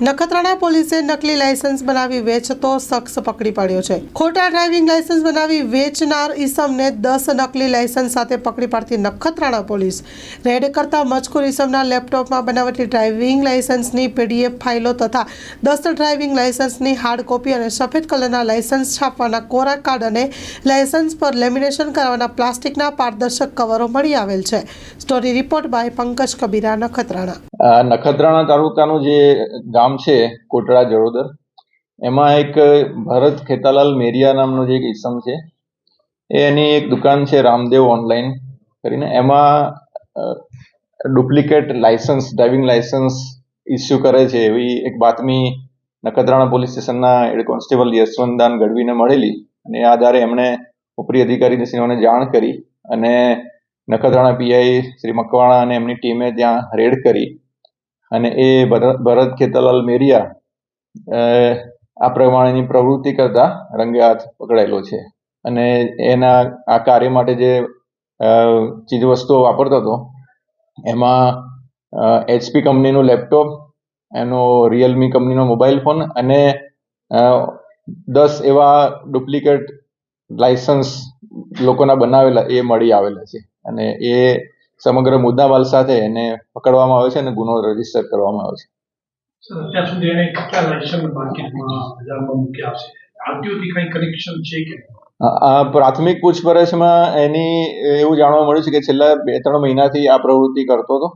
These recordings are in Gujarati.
નખત્રાણા પોલીસે નકલી લાયસન્સ બનાવી વેચતો શખ્સ પકડી પાડ્યો છે. ખોટા ડ્રાઇવિંગ લાયસન્સ બનાવી વેચનાર ઈસમને દસ નકલી લાયસન્સ સાથે પકડી પાડતી નખત્રાણા પોલીસ. રેડ કરતા મજકૂર ઈસમના લેપટોપમાં બનાવટી ડ્રાઇવિંગ લાયસન્સની પીડીએફ ફાઇલો તથા દસ ડ્રાઇવિંગ લાયસન્સની હાર્ડ કોપી અને સફેદ કલરના લાયસન્સ છાપવાના કોરા કાર્ડ અને લાયસન્સ પર લેમિનેશન કરવાના પ્લાસ્ટિકના પારદર્શક કવરો મળી આવેલ છે. Story report by Pankaj Kabira, Nakhatrana. Nakhatrana તાલુકાનું જે ગામ છે, કોટડા જડોદર, એમાં એક ભરત ખેતાલાલ મેરિયા નામનો જે એક ઈસમ છે એની એક દુકાન છે રામદેવ ઓનલાઈન કરીને. એમાં duplicate licence driving licence issue કરે છે એવી એક બાતમી નખત્રાણા પોલીસ સ્ટેશનના હેડ કોન્સ્ટેબલ યશવંતદાન ગઢવીને મળેલી અને એ આધારે એમણે ઉપરી અધિકારીશ્રીઓને જાણ કરી અને નખત્રાણા પીઆઈ શ્રી મકવાણા અને એમની ટીમે ત્યાં રેડ કરી. અને એ ભરત ખેતલાલ મેરિયા આ પ્રમાણેની પ્રવૃત્તિ કરતા રંગે હાથ પકડાયેલો છે. અને એના, આ કાર્ય માટે જે ચીજ ચીજવસ્તુઓ વાપરતો હતો, એમાં એચપી કંપનીનું લેપટોપ, એનો રિયલમી કંપનીનો મોબાઈલ ફોન અને દસ એવા ડુપ્લિકેટ લાયસન્સ લોકોના બનાવેલા એ મળી આવેલા છે. અને એ સમગ્ર મુદ્દામાલ સાથે એને પકડવામાં આવે છે અને ગુનો રજિસ્ટર કરવામાં આવે છે. અત્યાર સુધી એને કેટલા લાયસન્સ માર્કેટમાં બજારમાં મૂક્યા છે? આરટીઓથી કઈ કનેક્શન છે કે આ આ પ્રાથમિક પૂછપરછમાં એની એવું જાણવા મળ્યું છે કે છેલ્લા બે ત્રણ મહિનાથી આ પ્રવૃત્તિ કરતો હતો.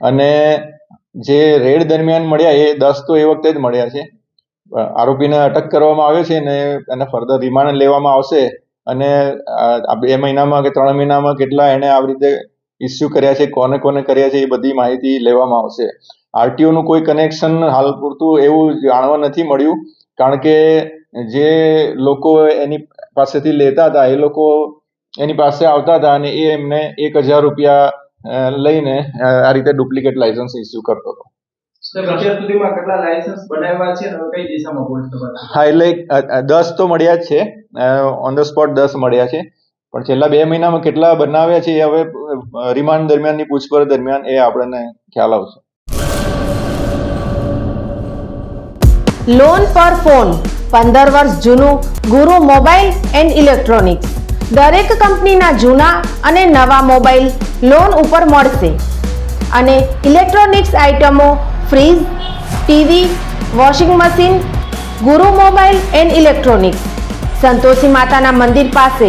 અને જે રેડ દરમિયાન મળ્યા એ દસ તો એ વખતે જ મળ્યા છે. આરોપીને અટક કરવામાં આવ્યો છે ને એને ફર્ધર રિમાન્ડ લેવામાં આવશે. અને આ બે મહિનામાં કે ત્રણ મહિનામાં કેટલા એને આવી રીતે ઇસ્યુ કર્યા છે કોને કોને કર્યા છે એ બધી માહિતી લેવામાં આવશે. આરટીઓ નું કોઈ કનેક્શન હાલ પૂરતું એવું જાણવા નથી મળ્યું કારણ કે જે લોકો એની પાસેથી લેતા હતા એ લોકો એની પાસે આવતા હતા અને એ એમને એક હજાર રૂપિયા લઈને આ રીતે ડુપ્લિકેટ લાયસન્સ ઇસ્યુ કરતો હતો. હા એટલે દસ તો મળ્યા જ છે ઓન ધ સ્પોટ દસ મળ્યા છે. પણ છેલ્લા બે મહિનામાં કેટલા બનાવ્યા છે એ હવે રિમાન્ડ દરમિયાનની પૂછપરછ દરમિયાન એ આપણને ખ્યાલ આવશે. લોન પર ફોન પંદર વર્ષ જૂનું, ગુરુ મોબાઈલ એન્ડ ઇલેક્ટ્રોનિક્સ. દરેક કંપનીના જૂના અને નવા મોબાઈલ લોન ઉપર મળશે. અને ઇલેક્ટ્રોનિક્સ આઇટમો fridge, TV, washing machine, Guru mobile and electronics. Santoshi માતાના મંદિર પાસે